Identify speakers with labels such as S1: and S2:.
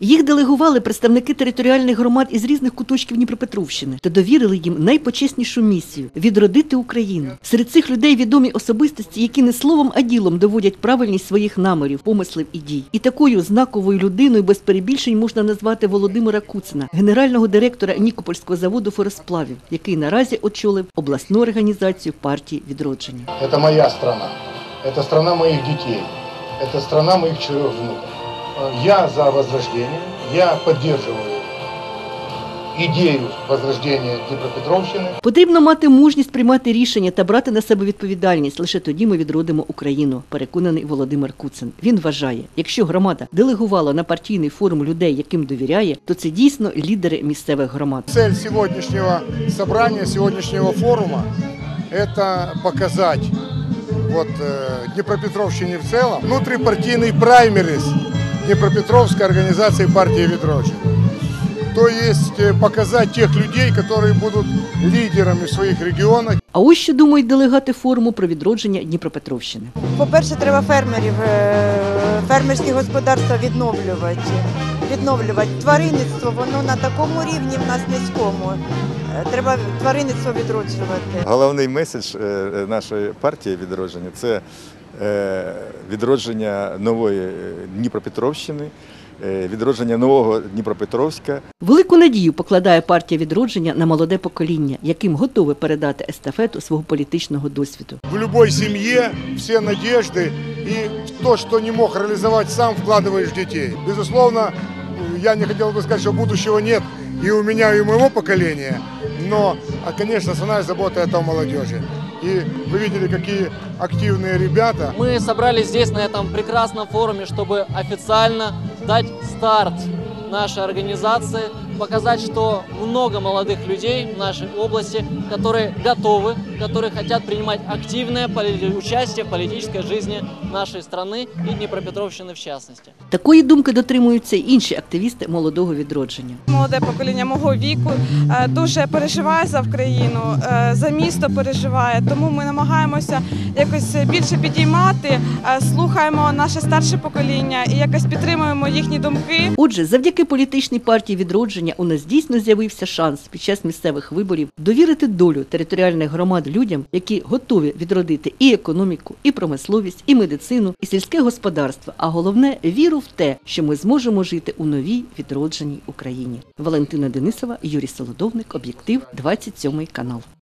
S1: Їх делегували представники територіальних громад із різних куточків Дніпропетровщини та довірили їм найпочеснішу місію відродити Україну. Серед цих людей відомі особистості, які не словом, а ділом доводять правильність своїх намірів, помислів і дій. І такою знаковою людиною без перебільшень можна назвати Володимира Куцина, генерального директора Нікопольського заводу форосплавів, який наразі очолив обласну організацію партії відродження.
S2: Это моя страна. Это страна моих детей. Это страна моих четырех внуков. Э, Я за возрождение. Я поддерживаю идею возрождения Днепропетровщины.
S1: Потрібно мати мужність приймати рішення та брати на себе відповідальність. Лише тоді ми відродимо Україну, переконаний Володимир Куцин. Він вважає, якщо громада делегувала на партійний форум людей, яким довіряє, то це дійсно лідери місцевих громад.
S2: Цель сегодняшнего собрания, сегодняшнего форума – это показать вот, э, Днепропетровщине в целом внутрипартийный праймерис Днепропетровской организации партии «Ведрочина». То есть э, показать тех людей, которые будут лидерами в своих регионах.
S1: А ось що думають делегати форуму про відродження Дніпропетровщини.
S3: По-перше, треба фермерів, е, фермерські господарства відновлювати. Відновлювати. Тваринництво, воно на такому рівні в нас низькому. Е, Треба тваринництво відроджувати.
S4: Головний меседж е, нашої партії відродження це відродження нової е, Дніпропетровщини, е, відродження нового Дніпропетровська.
S1: Велику надію покладає партія відродження на молоде покоління, яким готове передати естафету свого політичного досвіду.
S2: В любой семье все надежды и в то, что не мог реализовать сам, вкладываешь в детей. Безусловно, я не хотел бы сказать, что будущего нет и у меня, и у моего поколения, но, а, конечно, основная забота это о молодежи. И вы видели, какие активные ребята.
S5: Мы собрались здесь, на этом прекрасном форуме, чтобы официально дать старт нашей организации, показать, что много молодых людей в нашей области, которые готовы, которые хотят принимать активное поли- участие в политической жизни нашей страны и Днепропетровщины в частности.
S1: Такої думки дотримуються й інші активісти молодого відродження.
S6: Молоде покоління мого віку е, дуже переживає за Україну, е, за місто переживає. Тому ми намагаємося якось більше підіймати, е, слухаємо наше старше покоління і якось підтримуємо їхні думки.
S1: Отже, завдяки політичній партії відродження у нас дійсно з'явився шанс під час місцевих виборів довірити долю територіальних громад людям, які готові відродити і економіку, і промисловість, і медицину, і сільське господарство. А головне віру в те, що ми зможемо жити у новій відродженій Україні. Валентина Денисова, Юрій Солодовник, об'єктив, 27 канал.